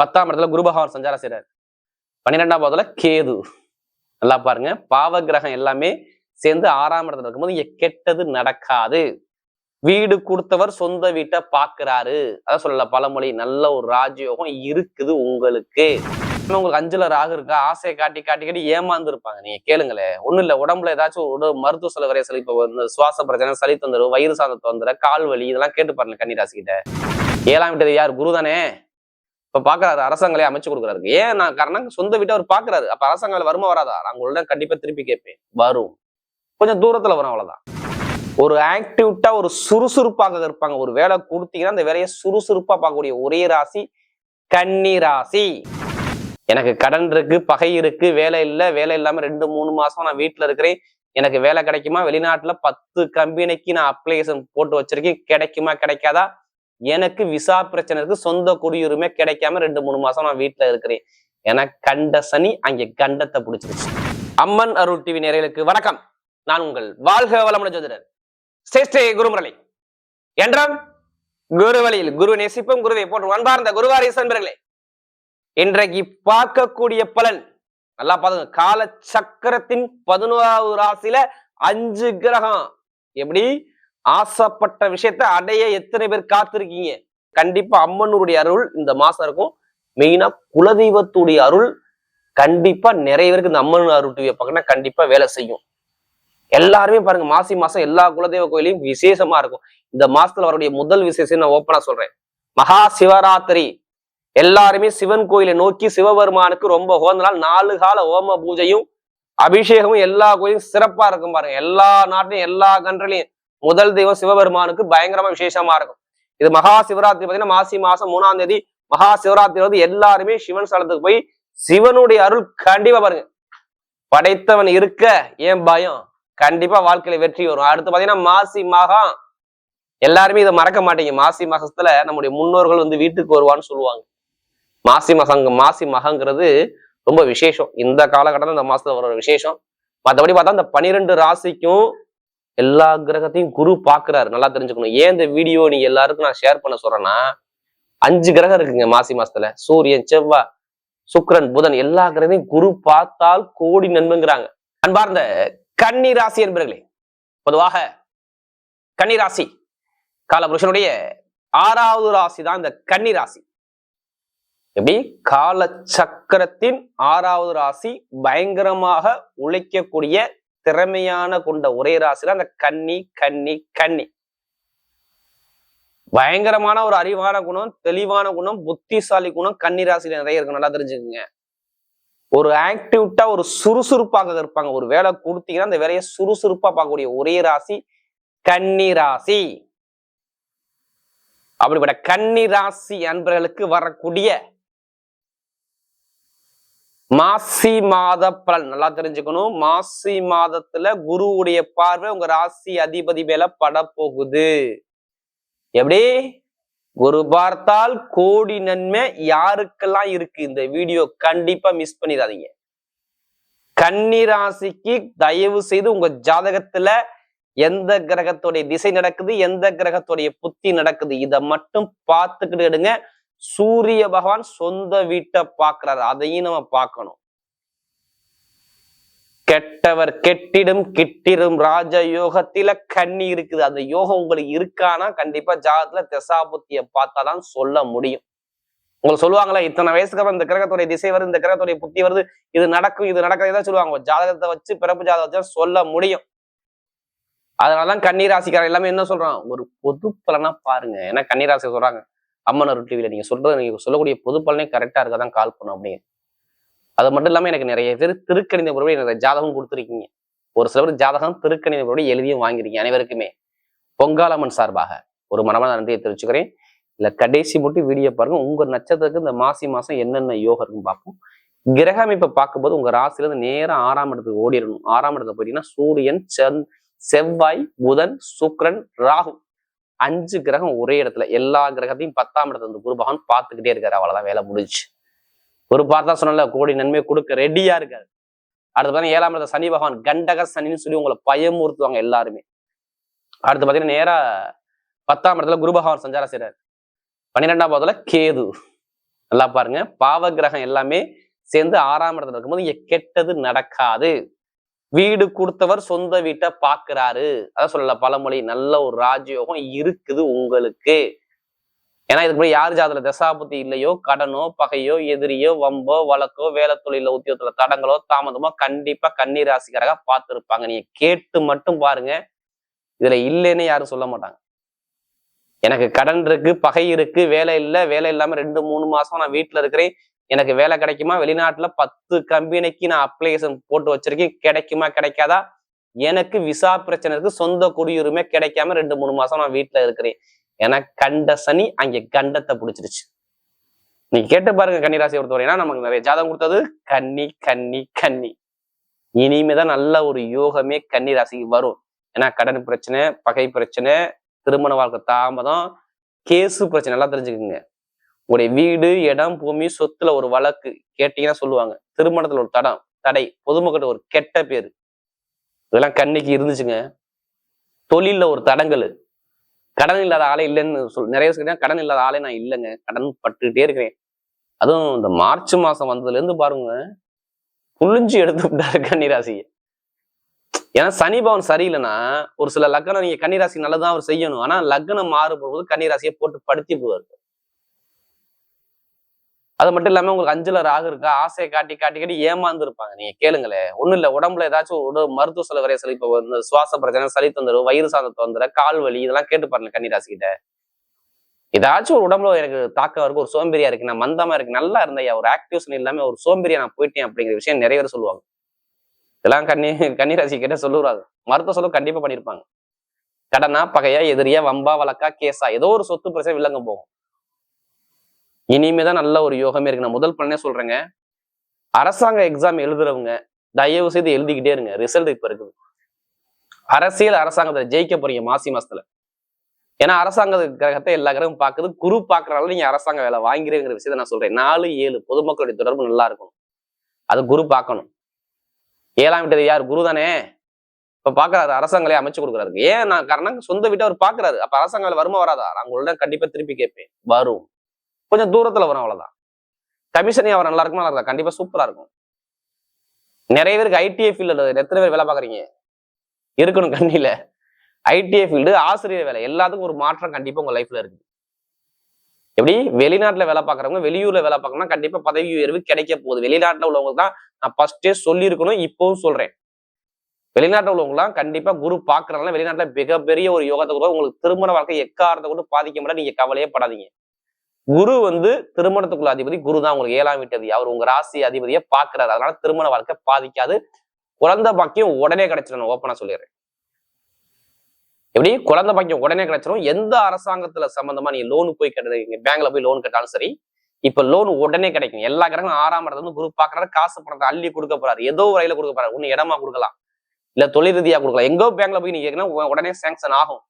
பத்தாம் இடத்துல குரு பகவான் சஞ்சாரம் செய்றாரு. பன்னிரெண்டாம் பாதத்துல கேது. நல்லா பாருங்க. பாவ கிரகம் எல்லாமே சேர்ந்து ஆறாம் இடத்துல இருக்கும்போது இங்க கெட்டது நடக்காது. வீடு கொடுத்தவர் சொந்த வீட்டை பாக்குறாரு அதான் சொல்லல பழமொழி. நல்ல ஒரு ராஜயோகம் இருக்குது உங்களுக்கு. உங்களுக்கு அஞ்சுல ராகு இருக்கா ஆசையை காட்டி காட்டி காட்டி ஏமாந்து இருப்பாங்க நீங்க கேளுங்களேன் ஒண்ணும் இல்ல உடம்புல ஏதாச்சும் ஒரு மருத்துவ செலவு வரைய சளி இப்போ சுவாச பிரச்சனை சளி தொந்தரவு வயிறு சார்ந்த தொந்தர கால் வலி இதெல்லாம் கேட்டு பாருங்க கன்னிராசி கிட்ட ஏழாம் வீட்டது யார்? குரு தானே? இப்ப பாக்குறாரு அரசாங்களே அமைச்சு கொடுக்குறாரு ஏன் நான் காரணம் சொந்த வீட்டை அவர் பாக்குறாரு. அப்ப அரசாங்கம் வருமா வராதா? நான் உங்கள்ட்ட கண்டிப்பா திருப்பி கேட்பேன். வரும். கொஞ்சம் தூரத்துல வரும் அவ்வளவுதான். ஒரு ஆக்டிவிட்டா ஒரு சுறுசுறுப்பாக இருப்பாங்க. ஒரு வேலை கொடுத்தீங்கன்னா அந்த வேலையை சுறுசுறுப்பா பார்க்கக்கூடிய ஒரே ராசி கன்னி ராசி. எனக்கு கடன் இருக்கு பகை இருக்கு வேலை இல்லை வேலை இல்லாம ரெண்டு மூணு மாசம் நான் வீட்டுல இருக்கிறேன். எனக்கு வேலை கிடைக்குமா? வெளிநாட்டுல பத்து கம்பெனிக்கு நான் அப்ளிகேஷன் போட்டு வச்சிருக்கேன். கிடைக்குமா? கிடைக்காதா? எனக்கு விசா பிரச்சனை இருக்கு சொந்த குடியுரிமை கிடைக்காம ரெண்டு மூணு மாசம் நான் வீட்டுல இருக்கிறேன். எனக்கு கண்ட சனி அங்கே கண்டத்தை பிடிச்சிருச்சு. அம்மன் அருள் டிவி நேரலுக்கு வணக்கம். நான் உங்கள் வாழ்க வளமுடன் ஜோதிடர். ஸ்ரேஷ்டே குருமுரளி. என்றால் குரு வழியில் குரு நேசிப்பும் குருவை போன்று அன்பார்ந்த குருவாரி என்பர்களே இன்றைக்கு பார்க்கக்கூடிய பலன் நல்லா பாருங்க கால சக்கரத்தின் பதினோராவது ராசியில அஞ்சு கிரகம். எப்படி? ஆசைப்பட்ட விஷயத்த அடைய எத்தனை பேர் காத்திருக்கீங்க? கண்டிப்பா அம்மனுடைய அருள் இந்த மாசம் இருக்கும். மெயினா குலதெய்வத்துடைய அருள் கண்டிப்பா நிறைய பேருக்கு இந்த அம்மன் அருள் டிவியை பார்க்கணும் கண்டிப்பா வேலை செய்யும். எல்லாருமே பாருங்க மாசி மாசம் எல்லா குலதெய்வ கோயிலையும் விசேஷமா இருக்கும். இந்த மாசத்துல வரக்கூடிய முதல் விசேஷம் நான் ஓப்பனா சொல்றேன். மகா சிவராத்திரி. எல்லாருமே சிவன் கோயிலை நோக்கி சிவபெருமானுக்கு ரொம்ப உகந்த நாள். நாலு கால ஓம பூஜையும் அபிஷேகமும் எல்லா கோயிலும் சிறப்பா இருக்கும் பாருங்க. எல்லா நாட்டிலையும் எல்லா கண்ட்ரிலையும் முதல் தெய்வம் சிவபெருமானுக்கு பயங்கரமா விசேஷமா இருக்கும். இது மகா சிவராத்திரி பார்த்தீங்கன்னா மாசி மாசம் மூணாம் தேதி மகா சிவராத்திரி வந்து எல்லாருமே சிவன் ஸ்தலத்துக்கு போய் சிவனுடைய அருள் கண்டிப்பா பாருங்க. படைத்தவன் இருக்க ஏன் பயம்? கண்டிப்பா வாழ்க்கையில வெற்றி வரும். அடுத்து பாத்தீங்கன்னா மாசி மாகம் எல்லாருமே இதை மறக்க மாட்டீங்க. மாசி மாசத்துல நம்முடைய முன்னோர்கள் வந்து வீட்டுக்கு வருவான்னு சொல்லுவாங்க. மாசி மாசம் மாசி மகங்கிறது ரொம்ப விசேஷம். இந்த காலகட்டத்தில் இந்த மாசத்துல வர விசேஷம். மற்றபடி பார்த்தா இந்த பனிரெண்டு ராசிக்கும் எல்லா கிரகத்தையும் குரு பாக்குறாரு. நல்லா தெரிஞ்சுக்கணும். ஏன் இந்த வீடியோ நீங்க எல்லாருக்கும் நான் ஷேர் பண்ண சொல்றேன்னா அஞ்சு கிரகம் இருக்குங்க மாசி மாசத்துல. சூரியன் செவ்வாய் சுக்ரன் புதன் எல்லா கிரகத்தையும் குரு பார்த்தால் கோடி நன்மைங்கிறாங்க. அன்பார்ந்த கன்னி ராசி என்பர்களே பொதுவாக கன்னி ராசி காலபுருஷனுடைய ஆறாவது ராசி தான் இந்த கன்னி ராசி எப்படி? கால சக்கரத்தின் ஆறாவது ராசி பயங்கரமாக உழைக்கக்கூடிய திறமையான கொண்ட ஒரே ராசில அந்த கன்னி கன்னி கன்னி. பயங்கரமான ஒரு அறிவான குணம் தெளிவான குணம் புத்திசாலி குணம் கன்னி ராசியில நிறைய இருக்கு. நல்லா தெரிஞ்சுக்குங்க. ஒரு ஆக்டிவிட்டா ஒரு சுறுசுறுப்பாக இருப்பாங்க. ஒரு வேலை கொடுத்தீங்கன்னா அந்த வேலையை சுறுசுறுப்பா பார்க்கக்கூடிய ஒரே ராசி கன்னி ராசி. அப்படிப்பட்ட கன்னி ராசி அன்பர்களுக்கு வரக்கூடிய மாசி மாத பலன் நல்லா தெரிஞ்சுக்கணும். மாசி மாதத்துல குருவுடைய பார்வை உங்க ராசி அதிபதி மேல பட போகுது எப்படி? குரு பார்த்தால் கோடி நன்மை யாருக்கெல்லாம் இருக்கு? இந்த வீடியோ கண்டிப்பா மிஸ் பண்ணிடாதீங்க. கன்னி ராசிக்கு தயவு செய்து உங்க ஜாதகத்துல எந்த கிரகத்துடைய திசை நடக்குது எந்த கிரகத்துடைய புத்தி நடக்குது இதை மட்டும் பார்த்துக்கிட்டு எடுங்க. சூரிய பகவான் சொந்த வீட்டை பார்க்கிறாரு அதையும் நம்ம பார்க்கணும். கெட்டவர் கெட்டிடும் கிட்டிடும் ராஜ யோகத்தில கண்ணி இருக்குது. அந்த யோகம் உங்களுக்கு இருக்கானா? கண்டிப்பா ஜாதத்துல திசாபுத்திய பார்த்தாதான் சொல்ல முடியும். உங்களுக்கு சொல்லுவாங்களா இத்தனை வயசுக்கு அப்புறம் இந்த கிரகத்துடைய திசை வருது இந்த கிரகத்துடைய புத்தி வருது இது நடக்கும் இது நடக்கிறது தான் சொல்லுவாங்க. ஜாதகத்தை வச்சு பிறப்பு ஜாதகத்தை சொல்ல முடியும். அதனாலதான் கன்னிராசிக்காரர் எல்லாமே என்ன சொல்றான்? ஒரு பொது பலனா பாருங்க. ஏன்னா கன்னிராசி சொல்றாங்க அம்மனர் டிவியில் நீங்கள் நீங்க சொல்றது நீங்க சொல்லக்கூடிய பொது பலனே கரெக்டாக இருக்க தான் கால் பண்ணும் அப்படின்னு. அது மட்டும் இல்லாம எனக்கு நிறைய பேர் திருக்கணித முறைப்படி எனக்கு ஜாதகம் கொடுத்துருக்கீங்க. ஒரு சில பேர் ஜாதகம் திருக்கணித முறைப்படி எழுதியும் வாங்கிருக்கீங்க அனைவருக்குமே. பொங்காலம்மன் சார்பாக ஒரு மனமான நன்றியை தெரிவிச்சுக்கிறேன். இல்ல கடைசி மட்டும் வீடியோ பாருங்க. உங்க நட்சத்திரத்துக்கு இந்த மாசி மாசம் என்னென்ன யோகம் இருக்குன்னு பார்ப்போம். கிரக அமைப்பை பார்க்கும்போது உங்க ராசியில இருந்து நேரம் ஆறாம் இடத்துக்கு ஓடிடணும். ஆறாம் இடத்துல போயிட்டீங்கன்னா சூரியன் சந்த் செவ்வாய் புதன் சுக்ரன் ராகு. அஞ்சு கிரகம் ஒரே இடத்துல எல்லா கிரகத்தையும் பத்தாம் இடத்துல இருந்து குரு பகவான் பார்த்துக்கிட்டே இருக்காரு. அவ்வளவுதான் வேலை முடிஞ்சு. ஒரு பார்த்தா சொன்னல கோடி நன்மை கொடுக்க ரெடியா இருக்காரு. அடுத்து பார்த்தீங்கன்னா ஏழாம் இடத்துல சனி பகவான் கண்டக சனின்னு சொல்லி உங்களை பயமுறுத்துவாங்க எல்லாருமே. அடுத்து பார்த்தீங்கன்னா நேரா பத்தாம் இடத்துல குரு பகவான் சஞ்சாரம் செய்றாரு. பன்னிரெண்டாம் பாவத்துல கேது. நல்லா பாருங்க பாவ கிரகம் எல்லாமே சேர்ந்து ஆறாம் இடத்துல இருக்கும்போது இங்க கெட்டது நடக்காது. வீடு கொடுத்தவர் சொந்த வீட்டை பாக்குறாரு அதான் சொல்லல பழமொழி நல்ல ஒரு ராஜயோகம் இருக்குது உங்களுக்கு. ஏன்னா இதுக்கு முன்னாடி யார் ஜாதகத்துல தசாபுத்தி இல்லையோ கடனோ பகையோ எதிரியோ வம்போ வழக்கோ வேலை தொழில உத்தியோகத்துல தடங்களோ தாமதமோ கண்டிப்பா கண்ணீர் ராசிக்காரங்க பார்த்துருப்பாங்க. நீங்க கேட்டு மட்டும் பாருங்க. இதுல இல்லைன்னு யாரும் சொல்ல மாட்டாங்க. எனக்கு கடன் இருக்கு பகை இருக்கு வேலை இல்லை வேலை இல்லாம ரெண்டு மூணு மாசம் நான் வீட்டுல இருக்கிறேன். எனக்கு வேலை கிடைக்குமா? வெளிநாட்டுல பத்து கம்பெனிக்கு நான் அப்ளிகேஷன் போட்டு வச்சிருக்கேன். கிடைக்குமா? கிடைக்காதா? எனக்கு விசா பிரச்சனை இருக்கு சொந்த குடியுரிமை கிடைக்காம ரெண்டு மூணு மாசம் நான் வீட்டுல இருக்கிறேன். எனக்கு கண்ட சனி அங்க கண்டத்தை பிடிச்சிருச்சு. நீங்க கேட்டு பாருங்க கன்னிராசி பொறுத்தவரை ஏன்னா நமக்கு நிறைய ஜாதகம் கொடுத்தது கன்னி கன்னி கன்னி. இனிமேதான் நல்ல ஒரு யோகமே கன்னி ராசிக்கு வரும். ஏன்னா கடன் பிரச்சனை பகை பிரச்சனை திருமண வாழ்க்கை தாமதம் கேசு பிரச்சனை எல்லாம் தெரிஞ்சுக்குங்க. உங்களுடைய வீடு இடம் பூமி சொத்துல ஒரு வழக்கு கேட்டீங்கன்னா சொல்லுவாங்க. திருமணத்துல ஒரு தடம் தடை பொதுமக்கள் ஒரு கெட்ட பேரு. இதெல்லாம் கண்ணிக்கு இருந்துச்சுங்க. தொழில்ல ஒரு தடங்கள் கடன் இல்லாத ஆளே இல்லைன்னு சொல் நிறைய சொல்றேன் கடன் இல்லாத ஆளே நான் இல்லைங்க. கடன் பட்டுக்கிட்டே இருக்கிறேன். அதுவும் இந்த மார்ச் மாசம் வந்ததுல இருந்து பாருங்க புழிஞ்சு எடுத்து விட்டாரு கன்னிராசியை. ஏன்னா சனி பவன் சரியில்லைன்னா ஒரு சில லக்னம் நீங்க கன்னிராசி நல்லதான் அவர் செய்யணும். ஆனா லக்னம் மாறுபடும்போது கன்னிராசியை போட்டு படுத்தி போவார். அது மட்டும் இல்லாம உங்களுக்கு அஞ்சுல ராகு இருக்கா ஆசையை காட்டி காட்டி காட்டி ஏமாந்து இருப்பாங்க நீங்க கேளுங்களே. ஒன்றும் இல்ல உடம்புல ஏதாச்சும் ஒரு மருத்துவ செலவு வரைய இப்போ இந்த சுவாச பிரச்சனை சளி தொந்தரவு வயிறு சார்ந்த தொந்தர கால் வலி இதெல்லாம் கேட்டு பாருங்க கன்னிராசிக்கிட்ட ஏதாச்சும் ஒரு உடம்புல எனக்கு தாக்கம் இருக்கு ஒரு சோம்பேறியா இருக்கு நான் மந்தமா இருக்கு நல்லா இருந்தையா ஒரு ஆக்டிவ்ஷன் இல்லாம ஒரு சோம்பேறியா நான் போயிட்டேன் அப்படிங்கிற விஷயம் நிறைய பேர் சொல்லுவாங்க. இதெல்லாம் கன்னி கன்னிராசி கிட்ட சொல்லுறாங்க மருத்துவ செலவு கண்டிப்பா பண்ணியிருப்பாங்க கடனா பகையா எதிரியா வம்பா வழக்கா கேஸா ஏதோ ஒரு சொத்து பிரச்சனை வில்லங்க போகும். இனிமே தான் நல்ல ஒரு யோகமே இருக்கு. நான் முதல் பண்ணே சொல்றேங்க. அரசாங்க எக்ஸாம் எழுதுறவங்க தயவு செய்து எழுதிக்கிட்டே இருங்க. ரிசல்ட் இப்ப இருக்குது. அரசியல் அரசாங்கத்துல ஜெயிக்க போறீங்க மாசி மாசத்துல. ஏன்னா அரசாங்க கிரகத்தை எல்லா கிரகம் பார்க்குது. குரு பார்க்கறனால நீங்க அரசாங்க வேலை வாங்கிறேங்கிற விஷயத்த நான் சொல்றேன். நாலு ஏழு பொதுமக்களுடைய தொடர்பு நல்லா இருக்கும் அது குரு பார்க்கணும். ஏழாம் வீட்டது யார்? குரு தானே. இப்ப பாக்குறாரு அரசாங்கலே அமைச்சு கொடுக்குறாரு. ஏன் நான் காரணம்? சொந்த வீட்டை அவர் பாக்குறாரு அப்ப அரசாங்கம் வருமா வராதா? நான் உங்கள்ட்ட கண்டிப்பா திருப்பி கேட்பேன். வரும். கொஞ்சம் தூரத்துல வரும் அவ்வளவுதான். கமிஷனே அவர் நல்லா இருக்குமா நல்லா இருக்கா? கண்டிப்பா சூப்பரா இருக்கும். நிறைய பேருக்கு ஐடிஐ ஃபீல்டு எத்தனை பேர் வேலை பாக்குறீங்க இருக்கணும் கண்ணில. ஐடிஐ ஃபீல்டு ஆசிரியர் வேலை எல்லாத்துக்கும் ஒரு மாற்றம் கண்டிப்பா உங்க லைஃப்ல இருக்கு. எப்படி? வெளிநாட்டுல வேலை பார்க்கறவங்க வெளியூர்ல வேலை பார்க்கணும்னா கண்டிப்பா பதவி உயர்வு கிடைக்க போகுது. வெளிநாட்டுல உள்ளவங்க தான் நான் ஃபர்ஸ்டே சொல்லியிருக்கணும் இப்பவும் சொல்றேன். வெளிநாட்டுல உள்ளவங்களாம் கண்டிப்பா குரு பாக்குறதுனால வெளிநாட்டுல மிகப்பெரிய ஒரு யோகத்தை கூட உங்களுக்கு திருமண வாழ்க்கை எக்காரத்தை கூட பாதிக்க முடியாது நீங்க கவலையே படாதீங்க. குரு வந்து திருமணத்துக்குள்ள அதிபதி குரு தான் உங்களுக்கு ஏழாம் வீட்டு அதிபதி. அவர் உங்க ராசி அதிபதியை பாக்குறாரு அதனால திருமண வாழ்க்கை பாதிக்காது. குழந்தை பாக்கியம் உடனே கிடைச்சிடணும். ஓப்பனா சொல்லிடுறேன். எப்படி? குழந்தை பாக்கியம் உடனே கிடைச்சிடும் எந்த அரசாங்கத்துல சம்பந்தமா நீங்க லோனு போய் கட்டுறீங்க பேங்க்ல போய் லோன் கட்டாலும் சரி இப்ப லோன் உடனே கிடைக்கும். எல்லா கிரகங்களும் ஆறாம் இடத்துல வந்து குரு பாக்குறாரு காசு பணத்தை அள்ளி கொடுக்க போறாரு. ஏதோ வரையில கொடுக்க போறாரு. ஒன்னு இடமா கொடுக்கலாம். இல்ல தொழில் ரீதியா கொடுக்கலாம். எங்கோ பேங்க்ல போய் நீங்க கேட்கணும் உடனே சேங்ஷன் ஆகும்.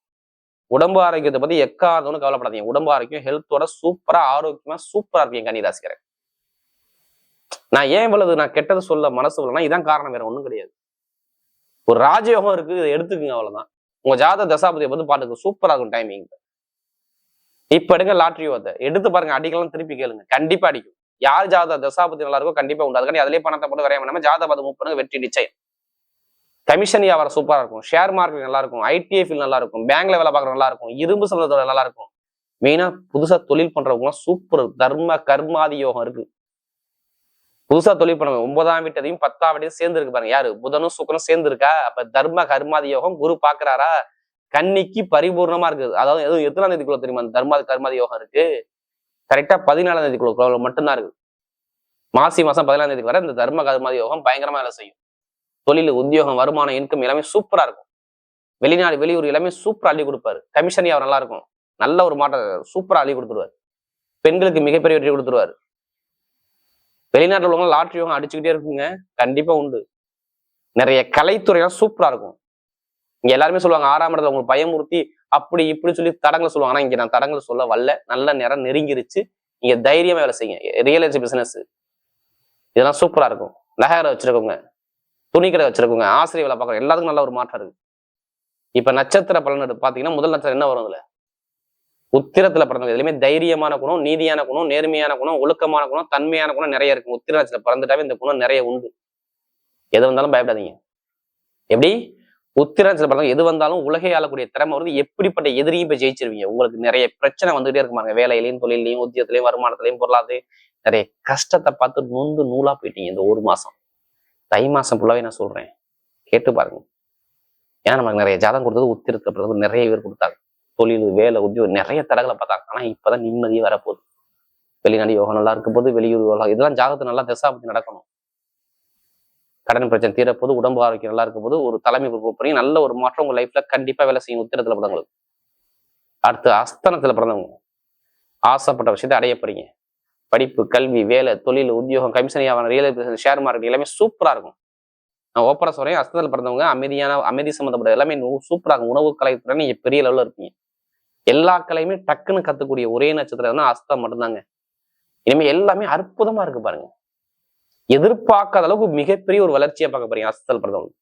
உடம்பு ஆரோக்கியத்தை பத்தி எக்காரணம்னு கவலைப்படாதீங்க. உடம்பு ஆரோக்கியம் ஹெல்த்தோட சூப்பரா ஆரோக்கியமா சூப்பரா இருக்கீங்க கன்னிராசிக்கிறேன் நான் ஏன் இவ்வளவு நான் கெட்டது சொல்ல மனசு இல்லைன்னா இதான் காரணம் வேற ஒண்ணும் கிடையாது. ஒரு ராஜயோகம் இருக்கு இதை அவ்வளவுதான். உங்க ஜாத தசாபதியை பத்தி பாட்டுக்கு சூப்பரா இருக்கும் டைமிங் இப்ப எடுங்க லாட்ரி ஓத்த எடுத்து பாருங்க அடிக்கலாம் திருப்பி கேளுங்க. கண்டிப்பா அடிக்கும். யார் ஜாத தசாபதி நல்லா இருக்கோ கண்டிப்பா உண்டு. அதுக்காண்டி அதுலயே பணத்தை போட்டு வரைய வேணாம. ஜாதபாதம் மூவ் வெற்றி நிச்சயம். கமிஷன் வியாபாரம் சூப்பரா இருக்கும். ஷேர் மார்க்கெட் நல்லா இருக்கும் ஐடிஎஃபில் நல்லா இருக்கும் பேங்க்ல வேலை பார்க்குற நல்லா இருக்கும் இரும்பு சம்பந்தத்தோட நல்லா இருக்கும் மெயினா புதுசாக தொழில் பண்றவங்க சூப்பர் தர்ம கர்மாதி யோகம் இருக்கு. புதுசா தொழில் பண்ணுவாங்க ஒன்பதாம் வீட்டதையும் பத்தாம் வீட்டையும் சேர்ந்து இருக்கு பாருங்க. யாரு? புதனும் சுக்கரம் சேர்ந்து இருக்கா அப்ப தர்ம கர்மாதி யோகம் குரு பாக்குறாரா கன்னிக்கு பரிபூர்ணமா இருக்குது. அதாவது எதுவும் எத்தனாம் தேதிக்குள்ள தெரியுமா? அந்த தர்மாதி கர்மாதி யோகம் இருக்கு. கரெக்டா பதினாலாம் தேதிக்குள்ள மட்டும்தான் இருக்கு. மாசி மாசம் பதினாலாம் தேதிக்கு வர இந்த தர்ம கர்மாதி யோகம் பயங்கரமா வேலை செய்யும். தொழில் உத்தியோகம் வருமானம் இன்கம் எல்லாமே சூப்பரா இருக்கும். வெளிநாடு வெளியூர் எல்லாமே சூப்பரா அள்ளி கொடுப்பாரு. கமிஷனே அவர் நல்லா இருக்கும். நல்ல ஒரு மாற்றம் சூப்பரா அள்ளி கொடுத்துருவாரு. பெண்களுக்கு மிகப்பெரிய வெற்றி கொடுத்துருவாரு. வெளிநாட்டில் உள்ளவங்க லாட்ரி யோகம் அடிச்சுக்கிட்டே இருக்குங்க. கண்டிப்பா உண்டு. நிறைய கலைத்துறையெல்லாம் சூப்பரா இருக்கும். இங்க எல்லாருமே சொல்லுவாங்க ஆறாம் இடத்துல உங்களுக்கு பயமுறுத்தி அப்படி இப்படி சொல்லி தடங்களை சொல்லுவாங்க. ஆனா இங்க நான் தடங்களை சொல்ல வரல. நல்ல நேரம் நெருங்கிருச்சு. நீங்க தைரியமா வேலை செய்யுங்க. ரியல் எஸ்டேட் பிசினஸ் இதெல்லாம் சூப்பரா இருக்கும். நகரை வச்சிருக்கோங்க துணிக்கடை வச்சிருக்கோங்க ஆசிரியர் வேலை பார்க்குறோம் எல்லாத்துக்கும் நல்ல ஒரு மாற்றம் இருக்கு. இப்ப நட்சத்திர பலன் பாத்தீங்கன்னா முதல் நட்சத்திரம் என்ன வரும் அதுல? உத்திரத்துல பிறந்தவங்க எதுலையுமே தைரியமான குணம் நீதியான குணம் நேர்மையான குணம் ஒழுக்கமான குணம் தன்மையான குணம் நிறைய இருக்கும் உத்திரத்துல பிறந்துட்டாவே இந்த குணம் நிறைய உண்டு. எது வந்தாலும் பயப்படாதீங்க. எப்படி? உத்திரத்துல பிறந்தவங்க எது வந்தாலும் உலகை ஆளக்கூடிய திறமை வந்து எப்படிப்பட்ட எதிரியும் இப்ப ஜெயிச்சிருவீங்க. உங்களுக்கு நிறைய பிரச்சனை வந்துகிட்டே இருக்கு பாருங்க. வேலையிலையும் தொழிலையும் உத்தியத்திலையும் வருமானத்திலையும் பொருளாது நிறைய கஷ்டத்தை பார்த்து நொந்து நூலா போயிட்டீங்க இந்த ஒரு மாசம். தை மாசம் ஃபுல்லாவே நான் சொல்றேன். கேட்டு பாருங்க. ஏன்னா நமக்கு நிறைய ஜாதகம் கொடுத்தது உத்திரத்துல பிறகு நிறைய பேர் கொடுத்தாங்க. தொழில் வேலை உத்தியோகம் நிறைய தடகளை பார்த்தாங்க. ஆனா இப்பதான் நிம்மதியே வரப்போகுது. வெளிநாடு யோகம் நல்லா இருக்க போது வெளியூர் யோகம் இதெல்லாம் ஜாதகத்தை நல்லா தசாபத்தி நடக்கணும். கடன் பிரச்சனை தீரப்போது உடம்பு ஆரோக்கியம் நல்லா இருக்க போது ஒரு தலைமை பொறுப்பு நல்ல ஒரு மாற்றம் உங்க லைஃப்ல கண்டிப்பா வேலை செய்யும் உத்திரத்துல பிறந்தவங்களுக்கு. அடுத்து அஸ்தனத்துல பிறந்தவங்க. ஆசைப்பட்ட விஷயத்தை அடைய போறீங்க. படிப்பு கல்வி வேலை தொழில் உத்தியோகம் கமிஷன் வியாபாரம் ரியல் எஸ்டேட் ஷேர் மார்க்கெட் எல்லாமே சூப்பரா இருக்கும். நான் ஓப்பரா சொல்றேன் அஸ்தத்தில் பிறந்தவங்க அமைதியான அமைதி சம்மந்தப்பட்ட எல்லாமே சூப்பரா இருக்கும். உணவு கலைத்துறை நீங்கள் பெரிய லெவலில் இருப்பீங்க. எல்லா கலையுமே டக்குன்னு கற்றுக்கூடிய ஒரே நட்சத்திரம் அஸ்தம் மட்டும்தாங்க. இனிமே எல்லாமே அற்புதமா இருக்கு பாருங்க. எதிர்பார்க்காத அளவுக்கு மிகப்பெரிய ஒரு வளர்ச்சியை பார்க்க போறீங்க அஸ்தல் பிறந்தவங்க.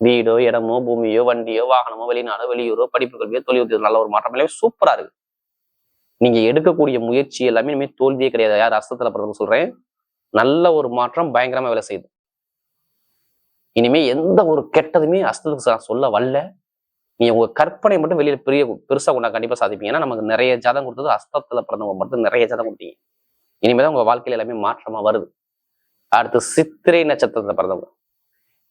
வீடோ இடமோ பூமியோ வண்டியோ வாகனமோ வெளிநாடோ வெளியூரோ படிப்பு கல்வியோ தொழில் நல்ல ஒரு மாற்றம். எல்லாமே சூப்பரா இருக்கு. நீங்க எடுக்கக்கூடிய முயற்சி எல்லாமே இனிமே தோல்வியே கிடையாது. யார் அஸ்தத்துல பிறந்தவங்க சொல்றேன். நல்ல ஒரு மாற்றம் பயங்கரமா வேலை செய்யுது. இனிமே எந்த ஒரு கெட்டதுமே அஸ்தத்துக்கு நான் சொல்ல வரல. நீ உங்க கற்பனை மட்டும் வெளியில பெரிய பெருசா கொண்டா கண்டிப்பா சாதிப்பீங்க. ஏன்னா நமக்கு நிறைய ஜாதம் கொடுத்தது அஸ்தத்துல பிறந்தவங்க மட்டும் நிறைய ஜாதம் கொடுத்தீங்க. இனிமேதான் உங்க வாழ்க்கையில எல்லாமே மாற்றமா வருது. அடுத்து சித்திரை நட்சத்திரத்துல பிறந்தவங்க.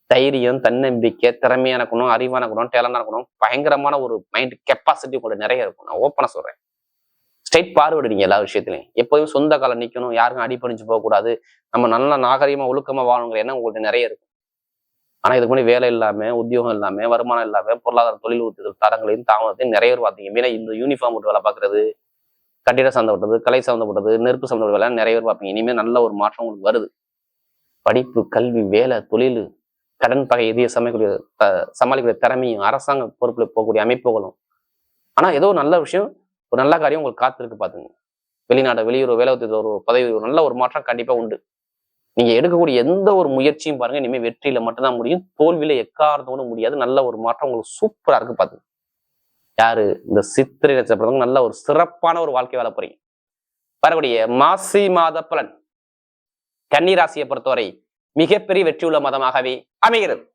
தைரியம் தன்னம்பிக்கை திறமையான குணம் அறிவான குணம் டேலண்டான குணம் பயங்கரமான ஒரு மைண்ட் கெப்பாசிட்டி உங்களுக்கு நிறைய இருக்கும். நான் ஓப்பனா சொல்றேன். ஸ்ட்ரைட் பார்வர்டு எல்லா விஷயத்திலையும். எப்போதும் சொந்த காலம் நிற்கணும் யாருக்கும் அடிப்பணிஞ்சு போகக்கூடாது. நம்ம நல்ல நாகரிகமா ஒழுக்கமா வாழணுங்கிற எண்ணம் உங்கள்கிட்ட நிறைய இருக்கும். ஆனா இதுக்கு முன்னாடி வேலை இல்லாம உத்தியோகம் இல்லாம வருமானம் இல்லாம பொருளாதார தொழில் உத்தியோக தரங்களையும் தாமதத்தையும் நிறைய பேர் பார்த்தீங்க மீனா இந்த யூனிஃபார்ம் போட்டு வேலை பார்க்கறது கட்டிடம் சம்மந்தப்பட்டது கலை சம்மந்தப்பட்டது நெருப்பு சம்மந்தப்பட்ட வேலை நிறைய பேர் பார்ப்பீங்க இனிமேல் நல்ல ஒரு மாற்றம் உங்களுக்கு வருது. படிப்பு கல்வி வேலை தொழில் கடன் பகை எதிய சமைக்கக்கூடிய சமாளிக்கக்கூடிய திறமையும் அரசாங்க பொறுப்புல போகக்கூடிய அமைப்புகளும். ஆனா ஏதோ ஒரு நல்ல விஷயம் ஒரு நல்ல காரியம் உங்களுக்கு காத்திருக்கு பாத்துங்க. வெளிநாடு வெளியூர் வேலை ஒரு பதவி ஒரு நல்ல ஒரு மாற்றம் கண்டிப்பா உண்டு. நீங்க எடுக்கக்கூடிய எந்த ஒரு முயற்சியும் பாருங்க இனிமேல் வெற்றியில மட்டும்தான் முடியும். தோல்வியில எக்காரணத்தோடு முடியாது. நல்ல ஒரு மாற்றம் உங்களுக்கு சூப்பரா இருக்கு பாத்துங்க. யாரு? இந்த சித்திரை நட்சத்திரம் நல்ல ஒரு சிறப்பான ஒரு வாழ்க்கை வாழ போறீங்க. வரக்கூடிய மாசி மாத பலன். கன்னிராசியை பொறுத்தவரை மிகப்பெரிய வெற்றியுள்ள மதமாகவே அமைகிறது.